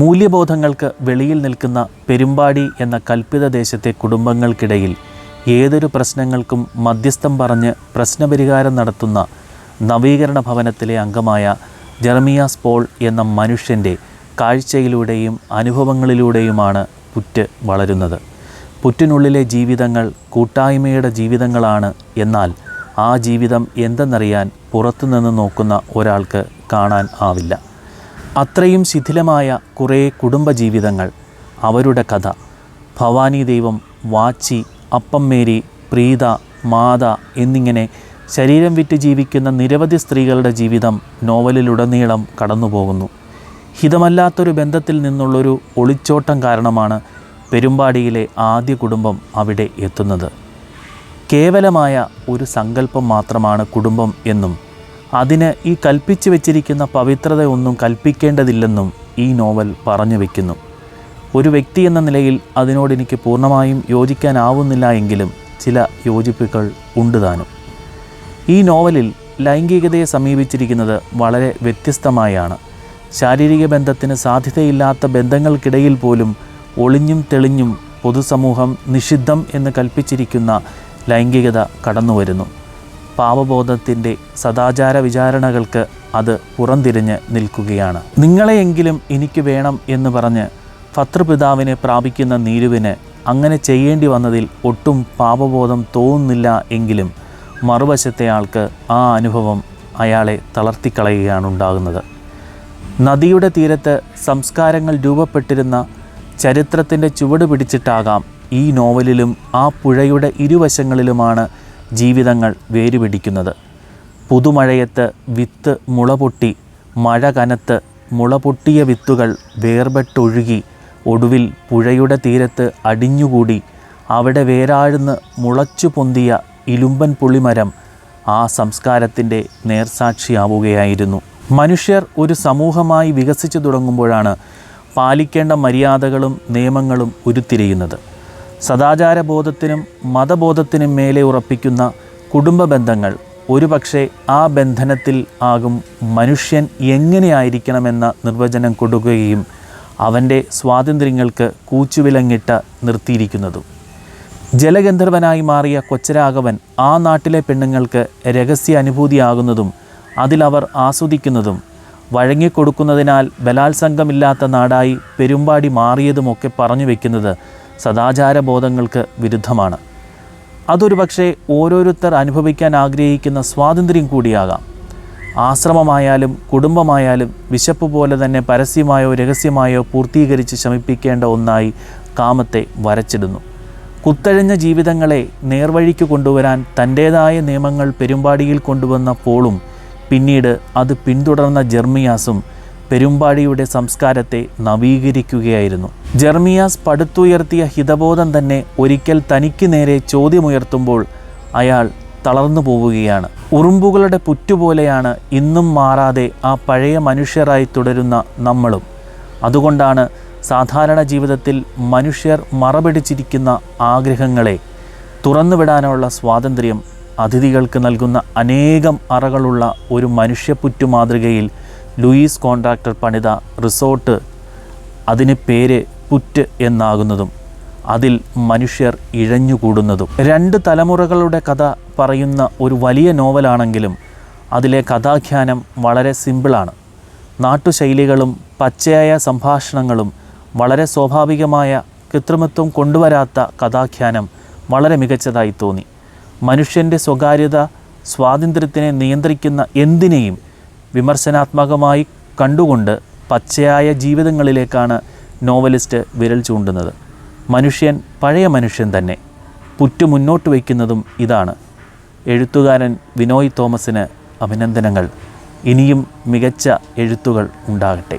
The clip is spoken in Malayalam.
മൂല്യബോധങ്ങൾക്ക് വെളിയിൽ നിൽക്കുന്ന പെരുമ്പാടി എന്ന കൽപ്പിത ദേശത്തെ കുടുംബങ്ങൾക്കിടയിൽ ഏതൊരു പ്രശ്നങ്ങൾക്കും മധ്യസ്ഥം പറഞ്ഞ് പ്രശ്നപരിഹാരം നടത്തുന്ന നവീകരണ ഭവനത്തിലെ അംഗമായ ജെർമിയാസ് പോൾ എന്ന മനുഷ്യന്റെ കാഴ്ചയിലൂടെയും അനുഭവങ്ങളിലൂടെയുമാണ് പുറ്റ് വളരുന്നത്. പുറ്റിനുള്ളിലെ ജീവിതങ്ങൾ കൂട്ടായ്മയുടെ ജീവിതങ്ങളാണ് എന്നാൽ ആ ജീവിതം എന്തെന്നറിയാൻ പുറത്തുനിന്ന് നോക്കുന്ന ഒരാൾക്ക് കാണാൻ ആവില്ല. അത്രയും ശിഥിലമായ കുറേ കുടുംബജീവിതങ്ങൾ. അവരുടെ കഥ. ഭവാനി ദൈവം വാച്ചി അപ്പംമേരി പ്രീത മാത എന്നിങ്ങനെ ശരീരം വിറ്റ് ജീവിക്കുന്ന നിരവധി സ്ത്രീകളുടെ ജീവിതം നോവലിലുടനീളം കടന്നുപോകുന്നു. ഹിതമല്ലാത്തൊരു ബന്ധത്തിൽ നിന്നുള്ളൊരു ഒളിച്ചോട്ടം കാരണമാണ് പെരുമ്പാടിയിലെ ആദ്യ കുടുംബം അവിടെ എത്തുന്നത്. കേവലമായ ഒരു സങ്കല്പം മാത്രമാണ് കുടുംബം എന്നും അതിന് ഈ കൽപ്പിച്ചു വെച്ചിരിക്കുന്ന പവിത്രതയൊന്നും കൽപ്പിക്കേണ്ടതില്ലെന്നും ഈ നോവൽ പറഞ്ഞു വയ്ക്കുന്നു ഒരു വ്യക്തി എന്ന നിലയിൽ അതിനോട് എനിക്ക് പൂർണമായും യോജിക്കാനാവുന്നില്ല എങ്കിലും ചില യോജിപ്പുകൾ ഉണ്ട് താനും. ഈ നോവലിൽ ലൈംഗികതയെ സമീപിച്ചിരിക്കുന്നത് വളരെ വ്യത്യസ്തമായാണ്. ശാരീരിക ബന്ധത്തിന് സാധ്യതയില്ലാത്ത ബന്ധങ്ങൾക്കിടയിൽ പോലും ഒളിഞ്ഞും തെളിഞ്ഞും പൊതുസമൂഹം നിഷിദ്ധം എന്ന് കൽപ്പിച്ചിരിക്കുന്ന ലൈംഗികത കടന്നുവരുന്നു. പാവബോധത്തിന്റെ സദാചാര വിചാരണകൾക്ക് അത് പുറംതിരിഞ്ഞ് നിൽക്കുകയാണ്. നിങ്ങളെയെങ്കിലും എനിക്ക് വേണം എന്ന് പറഞ്ഞ് ഭർത്തൃപിതാവിനെ പ്രാപിക്കുന്ന നീരുവിന് അങ്ങനെ ചെയ്യേണ്ടി വന്നതിൽ ഒട്ടും പാപബോധം തോന്നുന്നില്ല എങ്കിലും മറുവശത്തെ ആൾക്ക് ആ അനുഭവം അയാളെ തളർത്തിക്കളയുകയാണ് ഉണ്ടാകുന്നത് നദിയുടെ തീരത്ത് സംസ്കാരങ്ങൾ രൂപപ്പെട്ടിരുന്ന ചരിത്രത്തിന്റെ ചുവട് പിടിച്ചിട്ടാകാം ഈ നോവലിലും ആ പുഴയുടെ ഇരുവശങ്ങളിലുമാണ് ജീവിതങ്ങൾ വേരുപിടിക്കുന്നത്. പുതുമഴയത്ത് വിത്ത് മുളപൊട്ടി മഴ കനത്ത് മുളപൊട്ടിയ വിത്തുകൾ വേർപെട്ടൊഴുകി ഒടുവിൽ പുഴയുടെ തീരത്ത് അടിഞ്ഞുകൂടി അവിടെ വേരാഴ്ന്ന് മുളച്ചു പൊന്തിയ ഇലുമ്പൻ പുളിമരം ആ സംസ്കാരത്തിന്റെ നേർസാക്ഷിയാവുകയായിരുന്നു. മനുഷ്യർ ഒരു സമൂഹമായി വികസിച്ചു തുടങ്ങുമ്പോഴാണ് പാലിക്കേണ്ട മര്യാദകളും നിയമങ്ങളും ഉരുത്തിരിയുന്നത്. സദാചാരബോധത്തിനും മതബോധത്തിനും മേലെ ഉറപ്പിക്കുന്ന കുടുംബ ബന്ധങ്ങൾ ഒരുപക്ഷെ ആ ബന്ധനത്തിൽ ആകും മനുഷ്യൻ എങ്ങനെയായിരിക്കണമെന്ന നിർവചനം കൊടുക്കുകയും അവന്റെ സ്വാതന്ത്ര്യങ്ങൾക്ക് കൂച്ചുവിലങ്ങിട്ട് നിർത്തിയിരിക്കുന്നതും. ജലഗന്ധർവനായി മാറിയ കൊച്ചരാഘവൻ ആ നാട്ടിലെ പെണ്ണുങ്ങൾക്ക് രഹസ്യ അനുഭൂതിയാകുന്നതും അതിലവർ ആസ്വദിക്കുന്നതും വഴങ്ങിക്കൊടുക്കുന്നതിനാൽ ബലാത്സംഗമില്ലാത്ത നാടായി പെരുമ്പാടി മാറിയതുമൊക്കെ പറഞ്ഞു വയ്ക്കുന്നത് സദാചാരബോധങ്ങൾക്ക് വിരുദ്ധമാണ്. അതൊരു പക്ഷേ ഓരോരുത്തർ അനുഭവിക്കാൻ ആഗ്രഹിക്കുന്ന സ്വാതന്ത്ര്യം കൂടിയാകാം. ആശ്രമമായാലും കുടുംബമായാലും വിശപ്പ് പോലെ തന്നെ പരസ്യമായോ രഹസ്യമായോ പൂർത്തീകരിച്ച് ശമിപ്പിക്കേണ്ട ഒന്നായി കാമത്തെ വരച്ചിടുന്നു. കുത്തഴിഞ്ഞ ജീവിതങ്ങളെ നേർവഴിക്ക് കൊണ്ടുവരാൻ തന്റേതായ നിയമങ്ങൾ പെരുമ്പാടിയിൽ കൊണ്ടുവന്ന പോളും പിന്നീട് അത് പിന്തുടർന്ന ജെർമിയാസും പെരുമ്പാടിയുടെ സംസ്കാരത്തെ നവീകരിക്കുകയായിരുന്നു. ജെർമിയാസ് പടുത്തുയർത്തിയ ഹിതബോധം തന്നെ ഒരിക്കൽ തനിക്ക് നേരെ ചോദ്യമുയർത്തുമ്പോൾ അയാൾ തളർന്നു പോവുകയാണ്. ഉറുമ്പുകളുടെ പുറ്റുപോലെയാണ് ഇന്നും മാറാതെ ആ പഴയ മനുഷ്യരായി തുടരുന്ന നമ്മളും. അതുകൊണ്ടാണ് സാധാരണ ജീവിതത്തിൽ മനുഷ്യർ മറപിടിച്ചിരിക്കുന്ന ആഗ്രഹങ്ങളെ തുറന്നുവിടാനുള്ള സ്വാതന്ത്ര്യം അതിഥികൾക്ക് നൽകുന്ന അനേകം അറകളുള്ള ഒരു മനുഷ്യപ്പുറ്റു മാതൃകയിൽ ലൂയിസ് കോൺട്രാക്ടർ പണിത റിസോർട്ട് അതിന് പേര് പുറ്റ് എന്നാകുന്നതും അതിൽ മനുഷ്യർ ഇഴഞ്ഞുകൂടുന്നതും. രണ്ട് തലമുറകളുടെ കഥ പറയുന്ന ഒരു വലിയ നോവലാണെങ്കിലും അതിലെ കഥാഖ്യാനം വളരെ സിമ്പിളാണ്. നാട്ടുശൈലികളും പച്ചയായ സംഭാഷണങ്ങളും വളരെ സ്വാഭാവികമായ കൃത്രിമത്വം കൊണ്ടുവരാത്ത കഥാഖ്യാനം വളരെ മികച്ചതായി തോന്നി. മനുഷ്യന്റെ സ്വകാര്യത സ്വാതന്ത്ര്യത്തിനെ നിയന്ത്രിക്കുന്ന എന്തിനേയും വിമർശനാത്മകമായി കണ്ടുകൊണ്ട് പച്ചയായ ജീവിതങ്ങളിലേക്കാണ് നോവലിസ്റ്റ് വിരൽ ചൂണ്ടുന്നത്. മനുഷ്യൻ പഴയ മനുഷ്യൻ തന്നെ. പുറ്റു മുന്നോട്ട് വയ്ക്കുന്നതും ഇതാണ്. എഴുത്തുകാരൻ വിനോയ് തോമസിന് അഭിനന്ദനങ്ങൾ. ഇനിയും മികച്ച എഴുത്തുകൾ ഉണ്ടാകട്ടെ.